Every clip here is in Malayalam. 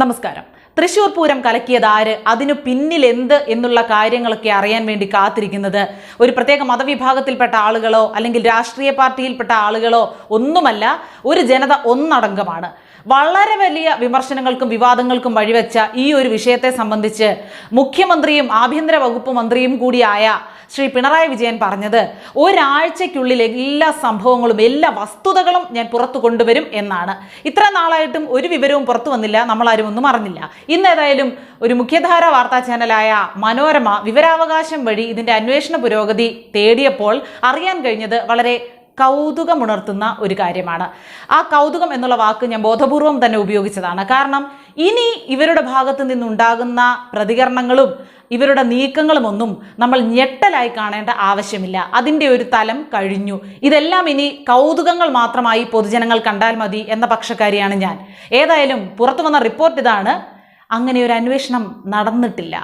നമസ്കാരം. തൃശൂർ പൂരം കലക്കിയത് ആര്? അതിനു പിന്നിൽ എന്ത് എന്നുള്ള കാര്യങ്ങളൊക്കെ അറിയാൻ വേണ്ടി കാത്തിരിക്കുന്നത് ഒരു പ്രത്യേക മതവിഭാഗത്തിൽപ്പെട്ട ആളുകളോ അല്ലെങ്കിൽ രാഷ്ട്രീയ പാർട്ടിയിൽപ്പെട്ട ആളുകളോ ഒന്നുമല്ല ഒരു ജനത ഒന്നടങ്കമാണ്. വളരെ വലിയ വിമർശനങ്ങൾക്കും വിവാദങ്ങൾക്കും വഴിവെച്ച ഈ ഒരു വിഷയത്തെ സംബന്ധിച്ച് മുഖ്യമന്ത്രിയും ആഭ്യന്തര വകുപ്പ് മന്ത്രിയും കൂടിയായ ശ്രീ പിണറായി വിജയൻ പറഞ്ഞത് ഒരാഴ്ചയ്ക്കുള്ളിൽ എല്ലാ സംഭവങ്ങളും എല്ലാ വസ്തുതകളും ഞാൻ പുറത്തു കൊണ്ടുവരും എന്നാണ്. ഇത്ര നാളായിട്ടും ഒരു വിവരവും പുറത്തു വന്നില്ല നമ്മളാരും ഒന്നും അറിഞ്ഞില്ല. ഇന്ന് ഏതായാലും ഒരു മുഖ്യധാര വാർത്താ ചാനലായ മനോരമ വിവരാവകാശം വഴി ഇതിന്റെ അന്വേഷണ പുരോഗതി തേടിയപ്പോൾ അറിയാൻ കഴിഞ്ഞത് വളരെ കൗതുകമുണർത്തുന്ന ഒരു കാര്യമാണ്. ആ കൗതുകം എന്നുള്ള വാക്ക് ഞാൻ ബോധപൂർവം തന്നെ ഉപയോഗിച്ചതാണ്. കാരണം ഇനി ഇവരുടെ ഭാഗത്ത് നിന്നുണ്ടാകുന്ന പ്രതികരണങ്ങളും ഇവരുടെ നീക്കങ്ങളുമൊന്നും നമ്മൾ ഞെട്ടലായി കാണേണ്ട ആവശ്യമില്ല. അതിന്റെ ഒരു തലം കഴിഞ്ഞു. ഇതെല്ലാം ഇനി കൗതുകങ്ങൾ മാത്രമായി പൊതുജനങ്ങൾ കണ്ടാൽ മതി എന്ന പക്ഷക്കാരിയാണ് ഞാൻ. ഏതായാലും പുറത്തു വന്ന റിപ്പോർട്ട് ഇതാണ്. അങ്ങനെ ഒരു അന്വേഷണം നടന്നിട്ടില്ല.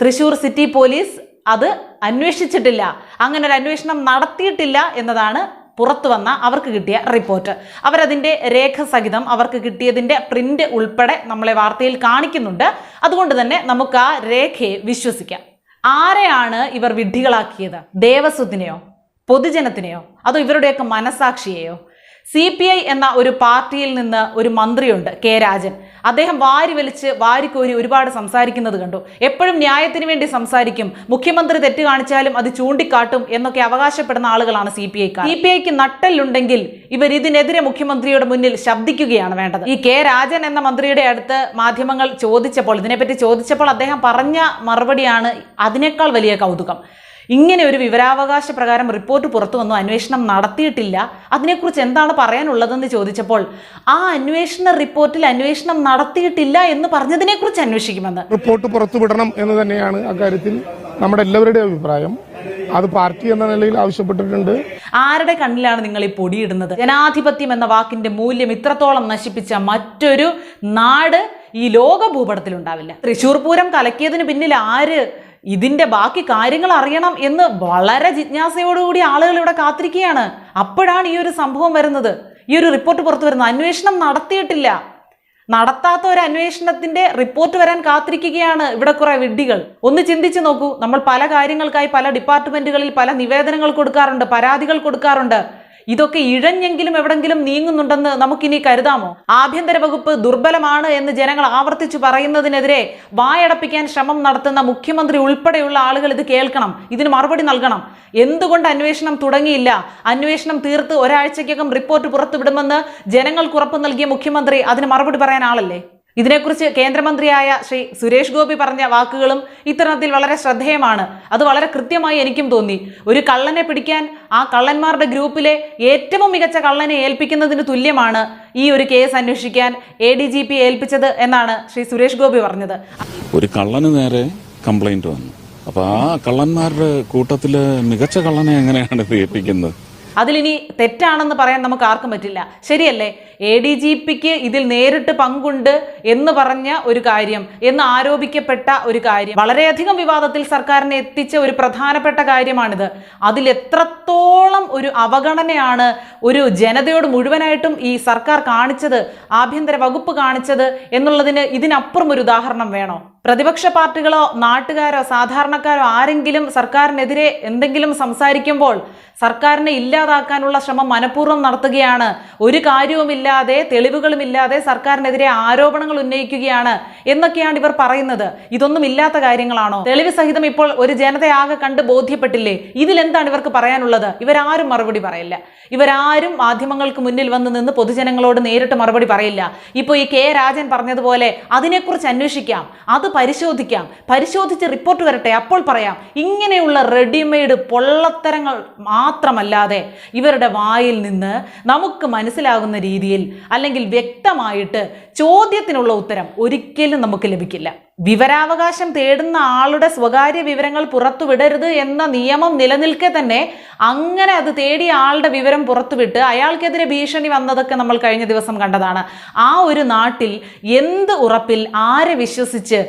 തൃശൂർ സിറ്റി പോലീസ് അത് അന്വേഷിച്ചിട്ടില്ല. അങ്ങനെ ഒരു അന്വേഷണം നടത്തിയിട്ടില്ല എന്നതാണ് പുറത്തു വന്ന അവർക്ക് കിട്ടിയ റിപ്പോർട്ട്. അവരതിന്റെ രേഖ സഹിതം അവർക്ക് കിട്ടിയതിന്റെ പ്രിന്റ് ഉൾപ്പെടെ നമ്മളെ വാർത്തയിൽ കാണിക്കുന്നുണ്ട്. അതുകൊണ്ട് തന്നെ നമുക്ക് ആ രേഖയെ വിശ്വസിക്കാം. ആരെയാണ് ഇവർ വിഡ്ഢികളാക്കിയത്? ദേവസ്വത്തിനെയോ? പൊതുജനത്തിനെയോ? അതോ ഇവരുടെയൊക്കെ മനസാക്ഷിയെയോ സി പി ഐ എന്ന ഒരു പാർട്ടിയിൽ നിന്ന് ഒരു മന്ത്രിയുണ്ട് കെ രാജൻ. അദ്ദേഹം വാരി വലിച്ച് വാരിക്കോരി ഒരുപാട് സംസാരിക്കുന്നത് കണ്ടു. എപ്പോഴും ന്യായത്തിന് വേണ്ടി സംസാരിക്കും. മുഖ്യമന്ത്രി തെറ്റ് കാണിച്ചാലും അത് ചൂണ്ടിക്കാട്ടും എന്നൊക്കെ അവകാശപ്പെടുന്ന ആളുകളാണ് സി പി ഐക്കാർ. സി പി ഐക്ക് നട്ടല്ലുണ്ടെങ്കിൽ ഇവർ ഇതിനെതിരെ മുഖ്യമന്ത്രിയുടെ മുന്നിൽ ശബ്ദിക്കുകയാണ് വേണ്ടത്. ഈ കെ രാജൻ എന്ന മന്ത്രിയുടെ അടുത്ത് മാധ്യമങ്ങൾ ചോദിച്ചപ്പോൾ ഇതിനെപ്പറ്റി ചോദിച്ചപ്പോൾ അദ്ദേഹം പറഞ്ഞ മറുപടിയാണ് അതിനേക്കാൾ വലിയ കൗതുകം. ഇങ്ങനെ ഒരു വിവരാവകാശ പ്രകാരം റിപ്പോർട്ട് പുറത്തു വന്നു അന്വേഷണം നടത്തിയിട്ടില്ല. അതിനെക്കുറിച്ച് എന്താണ് പറയാനുള്ളതെന്ന് ചോദിച്ചപ്പോൾ ആ അന്വേഷണ റിപ്പോർട്ടിൽ അന്വേഷണം നടത്തിയിട്ടില്ല എന്ന് പറഞ്ഞതിനെക്കുറിച്ച് അന്വേഷിക്കുമെന്ന്. റിപ്പോർട്ട് പുറത്തുവിടണം എന്ന് തന്നെയാണ് അക്കാര്യത്തിൽ നമ്മുടെ എല്ലാവരുടെയും അഭിപ്രായം. അത് പാർട്ടി എന്ന നിലയിൽ ആവശ്യപ്പെട്ടിട്ടുണ്ട്. ആരുടെ കണ്ണിലാണ് നിങ്ങൾ ഈ പൊടിയിടുന്നത്? ജനാധിപത്യം എന്ന വാക്കിന്റെ മൂല്യം ഇത്രത്തോളം നശിപ്പിച്ച മറ്റൊരു നാട് ഈ ലോക ഭൂപടത്തിൽ ഉണ്ടാവില്ല തൃശൂർ പൂരം കലക്കിയതിന് പിന്നിൽ ആര് ഇതിന്റെ ബാക്കി കാര്യങ്ങൾ അറിയണം എന്ന് വളരെ ജിജ്ഞാസയോടുകൂടി ആളുകൾ ഇവിടെ കാത്തിരിക്കുകയാണ്. അപ്പോഴാണ് ഈ ഒരു സംഭവം വരുന്നത്. ഈ ഒരു റിപ്പോർട്ട് പുറത്തു വരുന്നത്. അന്വേഷണം നടത്തിയിട്ടില്ല. നടത്താത്ത ഒരു അന്വേഷണത്തിന്റെ റിപ്പോർട്ട് വരാൻ കാത്തിരിക്കുകയാണ് ഇവിടെ കുറെ വിഡ്ഢികൾ. ഒന്ന് ചിന്തിച്ചു നോക്കൂ. നമ്മൾ പല കാര്യങ്ങൾക്കായി പല ഡിപ്പാർട്ട്മെന്റുകളിൽ പല നിവേദനങ്ങൾ കൊടുക്കാറുണ്ട് പരാതികൾ കൊടുക്കാറുണ്ട്. ഇതൊക്കെ ഇഴഞ്ഞെങ്കിലും എവിടെങ്കിലും നീങ്ങുന്നുണ്ടെന്ന് നമുക്കിനി കരുതാമോ? ആഭ്യന്തര വകുപ്പ് ദുർബലമാണ് എന്ന് ജനങ്ങൾ ആവർത്തിച്ചു പറയുന്നതിനെതിരെ വായടപ്പിക്കാൻ ശ്രമം നടത്തുന്ന മുഖ്യമന്ത്രി ഉൾപ്പെടെയുള്ള ആളുകൾ ഇത് കേൾക്കണം ഇതിന് മറുപടി നൽകണം. എന്തുകൊണ്ട് അന്വേഷണം തുടങ്ങിയില്ല? അന്വേഷണം തീർത്ത് ഒരാഴ്ചയ്ക്കകം റിപ്പോർട്ട് പുറത്തുവിടുമെന്ന് ജനങ്ങൾക്ക് ഉറപ്പ് നൽകിയ മുഖ്യമന്ത്രി അതിന് മറുപടി പറയാൻ ആളല്ലേ? ഇതിനെക്കുറിച്ച് കേന്ദ്രമന്ത്രിയായ ശ്രീ സുരേഷ് ഗോപി പറഞ്ഞ വാക്കുകളും ഇത്തരണത്തിൽ വളരെ ശ്രദ്ധേയമാണ്. അത് വളരെ കൃത്യമായി എനിക്കും തോന്നി. ഒരു കള്ളനെ പിടിക്കാൻ ആ കള്ളന്മാരുടെ ഗ്രൂപ്പിലെ ഏറ്റവും മികച്ച കള്ളനെ ഏൽപ്പിക്കുന്നതിന് തുല്യമാണ് ഈ ഒരു കേസ് അന്വേഷിക്കാൻ എ ഡി ജി പി ഏൽപ്പിച്ചത് എന്നാണ് ശ്രീ സുരേഷ് ഗോപി പറഞ്ഞത്. ഒരു കള്ളന് നേരെ കംപ്ലൈന്റ് വന്നു. അപ്പൊ ആ കള്ളന്മാരുടെ കൂട്ടത്തിൽ മികച്ച കള്ളനെ എങ്ങനെയാണ് ഏൽപ്പിക്കുന്നത്? അതിലിനി തെറ്റാണെന്ന് പറയാൻ നമുക്ക് ആർക്കും പറ്റില്ല. ശരിയല്ലേ? എ ഡി ജി പിക്ക് ഇതിൽ നേരിട്ട് പങ്കുണ്ട് എന്ന് പറഞ്ഞ ഒരു കാര്യം എന്ന് ആരോപിക്കപ്പെട്ട ഒരു കാര്യം വളരെയധികം വിവാദത്തിൽ സർക്കാരിനെ എത്തിച്ച ഒരു പ്രധാനപ്പെട്ട കാര്യമാണിത്. അതിൽ എത്രത്തോളം ഒരു അവഗണനയാണ് ഒരു ജനതയോട് മുഴുവനായിട്ടും ഈ സർക്കാർ കാണിച്ചത് ആഭ്യന്തര വകുപ്പ് കാണിച്ചത് എന്നുള്ളതിന് ഇതിനപ്പുറം ഒരു ഉദാഹരണം വേണോ? പ്രതിപക്ഷ പാർട്ടികളോ നാട്ടുകാരോ സാധാരണക്കാരോ ആരെങ്കിലും സർക്കാരിനെതിരെ എന്തെങ്കിലും സംസാരിക്കുമ്പോൾ സർക്കാരിനെ ഇല്ലാതാക്കാനുള്ള ശ്രമം മനഃപൂർവം നടത്തുകയാണ്. ഒരു കാര്യവുമില്ലാതെ തെളിവുകളുമില്ലാതെ സർക്കാരിനെതിരെ ആരോപണങ്ങൾ ഉന്നയിക്കുകയാണ് എന്നൊക്കെയാണ് ഇവർ പറയുന്നത്. ഇതൊന്നും ഇല്ലാത്ത കാര്യങ്ങളാണോ? തെളിവ് സഹിതം ഇപ്പോൾ ഒരു ജനതയാകെ കണ്ട് ബോധ്യപ്പെട്ടില്ലേ? ഇതിലെന്താണ് ഇവർക്ക് പറയാനുള്ളത്? ഇവരാരും മറുപടി പറയില്ല. ഇവരാരും മാധ്യമങ്ങൾക്ക് മുന്നിൽ വന്ന് നിന്ന് പൊതുജനങ്ങളോട് നേരിട്ട് മറുപടി പറയില്ല. ഇപ്പോൾ ഈ കെ രാജൻ പറഞ്ഞതുപോലെ അതിനെക്കുറിച്ച് അന്വേഷിക്കാം. അത് പരിശോധിക്കാം. പരിശോധിച്ച് റിപ്പോർട്ട് വരട്ടെ. അപ്പോൾ പറയാം ഇങ്ങനെയുള്ള റെഡിമെയ്ഡ് പൊള്ളത്തരങ്ങൾ മാത്രമല്ലാതെ ഇവരുടെ വായിൽ നിന്ന് നമുക്ക് മനസ്സിലാകുന്ന രീതിയിൽ അല്ലെങ്കിൽ വ്യക്തമായിട്ട് ചോദ്യത്തിനുള്ള ഉത്തരം ഒരിക്കലും നമുക്ക് ലഭിക്കില്ല. വിവരാവകാശം തേടുന്ന ആളുടെ സ്വകാര്യ വിവരങ്ങൾ പുറത്തുവിടരുത് എന്ന നിയമം നിലനിൽക്കെ തന്നെ അങ്ങനെ അത് തേടിയ ആളുടെ വിവരം പുറത്തുവിട്ട് അയാൾക്കെതിരെ ഭീഷണി വന്നതൊക്കെ നമ്മൾ കഴിഞ്ഞ ദിവസം കണ്ടതാണ്. ആ ഒരു നാട്ടിൽ എന്ത് ഉറപ്പിൽ ആരെ വിശ്വസിച്ച്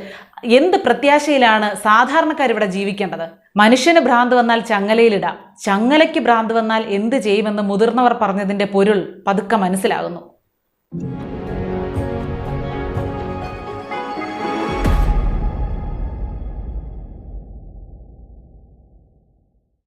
എന്ത് പ്രത്യാശയിലാണ് സാധാരണക്കാർ ഇവിടെ ജീവിക്കേണ്ടത്? മനുഷ്യന് ഭ്രാന്ത് വന്നാൽ ചങ്ങലയിലിടാം. ചങ്ങലയ്ക്ക് ഭ്രാന്ത് വന്നാൽ എന്ത് ചെയ്യുമെന്ന് മുതിർന്നവർ പറഞ്ഞതിന്റെ പൊരുൾ പതുക്കെ മനസ്സിലാകുന്നു.